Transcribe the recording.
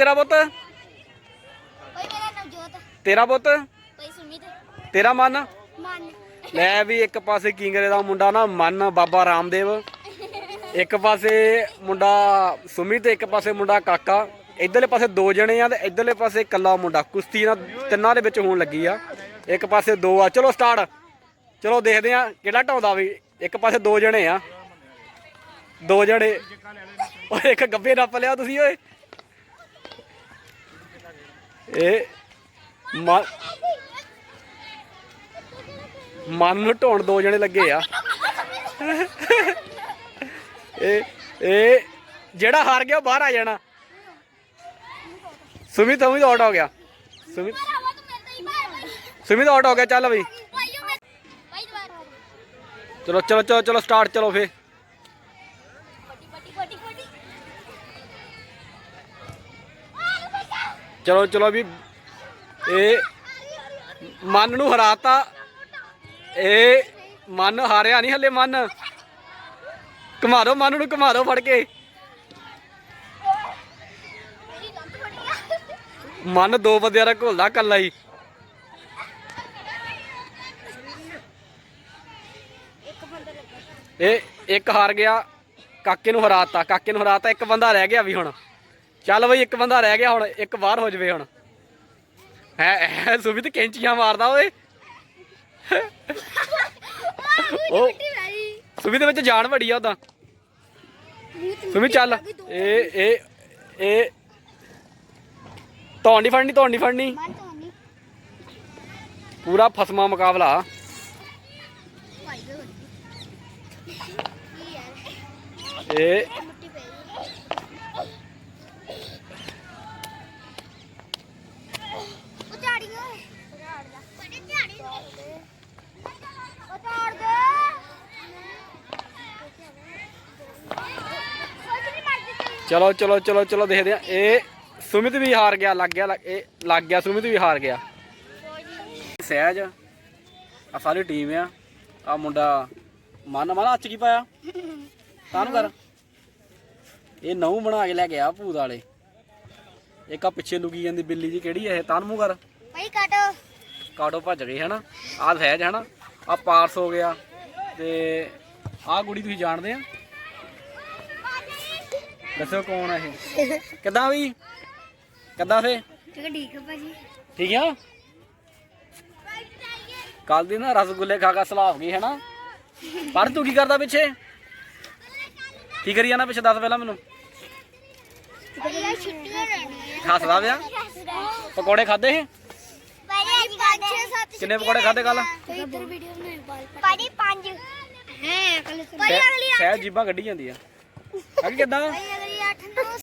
ਤੇਰਾ ਪੁੱਤ? ਮੇਰਾ ਤੇਰਾ ਪੁੱਤ? ਸੁਮਿਤ ਤੇਰਾ ਮਨ? ਮਨ। ਲੈ ਵੀ ਇੱਕ ਪਾਸੇ ਕਿੰਗਰੇ ਦਾ ਮੁੰਡਾ ਨਾ ਮਨ ਬਾਬਾ ਰਾਮਦੇਵ। ਇੱਕ ਪਾਸੇ ਮੁੰਡਾ ਸੁਮਿਤ ਤੇ ਇੱਕ ਪਾਸੇ ਮੁੰਡਾ ਕਾਕਾ। ਇਧਰਲੇ ਪਾਸੇ ਦੋ ਜਣੇ ਆ ਤੇ ਇਧਰਲੇ ਪਾਸੇ ਇਕੱਲਾ ਮੁੰਡਾ। ਕੁਸ਼ਤੀ ਨਾਲ ਤਿੰਨਾਂ ਦੇ ਵਿੱਚ ਹੋਣ ਲੱਗੀ ਆ। ਇੱਕ ਪਾਸੇ ਦੋ ਆ। ਚਲੋ ਸਟਾਰਟ ਚਲੋ ਦੇਖਦੇ ਆ ਕਿਹੜਾ ਢਾਉਂਦਾ ਵੀ। ਇੱਕ ਪਾਸੇ ਦੋ ਜਣੇ ਆ। ਦੋ ਜਣੇ। ਓਏ ਇੱਕ ਗੱਬੇ ਨੱਪ ਲਿਆ ਤੁਸੀਂ ਓਏ। ਇਹ ਮਨ ਨੂੰ ਢੋਣ ਦੋ ਜਣੇ ਲੱਗੇ ਆ। ਇਹ ਇਹ ਜਿਹੜਾ ਹਾਰ ਗਿਆ ਉਹ ਬਾਹਰ ਆ ਜਾਣਾ। ਸੁਮਿਤ ਉਮੀਦ ਆਊਟ ਹੋ ਗਿਆ। ਸੁਮਿਤ ਸੁਮਿਤ ਆਊਟ ਹੋ ਗਿਆ ਚੱਲ ਬਈ। ਉਹ ਚਲੋ ਚਲੋ ਚਲੋ ਚਲੋ ਸਟਾਰਟ ਚਲੋ ਫੇ ਚਲੋ ਚਲੋ ਵੀ ਇਹ ਮਨ ਨੂੰ ਹਰਾਤਾ। ਇਹ ਮਨ ਹਾਰਿਆ ਨਹੀਂ ਹੱਲੇ ਮਨ। ਘੁਮਾ ਮਨ ਨੂੰ ਘੁਮਾ ਫੜ ਕੇ। ਮਨ ਦੋ ਬੰਦਿਆਂ ਦਾ ਘੋਲਦਾ ਕੱਲਾ ਹੀ। ਇਹ ਇੱਕ ਹਾਰ ਗਿਆ, ਕਾਕੇ ਨੂੰ ਹਰਾਤਾ। ਕਾਕੇ ਨੂੰ ਹਰਾਤਾ, ਇੱਕ ਬੰਦਾ ਰਹਿ ਗਿਆ ਵੀ ਹੁਣ। ਚੱਲ ਬਈ ਇੱਕ ਬੰਦਾ ਰਹਿ ਗਿਆ ਹੁਣ ਇੱਕ ਬਾਹਰ ਹੋ ਜਵੇ ਹੁਣ। ਹੈ ਸੁਮਿਤ ਕੈਂਚੀਆਂ ਮਾਰਦਾ ਓਏ। ਉਹ ਸੁਮਿਤ ਵਿੱਚ ਜਾਨ ਬੜੀ ਆ ਉਹਦਾ। ਸੁਮਿਤ ਚੱਲ। ਇਹ ਇਹ ਇਹ ਧੌਣ ਨਹੀਂ ਫੜਨੀ ਧੌਣ ਨਹੀਂ ਫੜਨੀ। ਪੂਰਾ ਫਸਮਾ ਮੁਕਾਬਲਾ। ਇਹ ਮੁੱਠੀ ਪਈ ਉਹ ਝਾੜੀ ਓਏ ਝਾੜ ਦਾ ਬੜੇ ਝਾੜੀ ਉਹ ਝਾੜ ਦੇ ਸੋਚ ਨਹੀਂ ਮਰਦੀ ਤੇਰੀ ਚਲੋ ਚਲੋ ਚਲੋ ਚਲੋ ਦੇਖਦੇ ਆ ਇਹ ਸੁਮਿਤ ਵੀ ਹਾਰ ਗਿਆ ਲੱਗ ਗਿਆ ਲੱਗ- ਇਹ ਲੱਗ ਗਿਆ ਸੁਮਿਤ ਵੀ ਹਾਰ ਗਿਆ। ਸਹਿਜ ਆ ਸਾਰੀ ਟੀਮ ਆ। ਆ ਮੁੰਡਾ ਮਨ ਮਨ 'ਚ ਕੀ ਪਾਇਆ? ਤਾਨੂੰ ਕਰ। ਇਹ ਨਹੁੰ ਬਣਾ ਕੇ ਲੈ ਗਿਆ ਭੂਤ ਵਾਲੇ। ਇੱਕ ਆ ਪਿੱਛੇ ਲੁਕੀ ਜਾਂਦੀ ਬਿੱਲੀ ਜੀ ਕਿਹੜੀ ਆ ਇਹ? ਤਾਨ ਕਰ। ਭਾਈ ਕਾਟੋ। ਕਾਟੋ ਭੱਜ ਗਏ ਹਨਾ? ਆ ਸਹਿਜ ਹਨਾ? ਆ ਪਾਰਸ ਹੋ ਗਿਆ। ਤੇ ਆ ਕੁੜੀ ਤੁਸੀਂ ਜਾਣਦੇ ਆ? ਦੱਸੋ ਕੌਣ ਆ ਇਹ? ਕਿੱਦਾਂ ਵੀ ਕਿੱਦਾਂ ਫੇ? ਠੀਕ ਹੈ ਭਾਜੀ। ਠੀਕ ਆ? ਕੱਲ ਦੀ ਨਾ ਰਸਗੁੱਲੇ ਖਾ ਖਾ ਸਲਾਹ ਹੋ ਗਈ ਹੈ ਨਾ ਪਰ ਤੂੰ ਕੀ ਕਰਦਾ ਪਿੱਛੇ? ਕੀ ਕਰੀ ਜਾਣਾ ਪਿੱਛੇ ਦੱਸ ਪਹਿਲਾਂ ਮੈਨੂੰ। ਹੱਸਦਾ ਪਿਆ? ਪਕੌੜੇ ਖਾਦੇ ਸੀ? ਕਿੰਨੇ ਪਕੌੜੇ ਖਾਦੇ ਕੱਲ ਭਾਜੀ ਪੰਜ। ਹੈ ਅਗਲੀ ਸਹਿਜ ਜੀਬਾਂ ਕੱਢੀ ਜਾਂਦੀ ਆ। ਅੱਗੇ ਕਿੱਦਾਂ? পাঠানো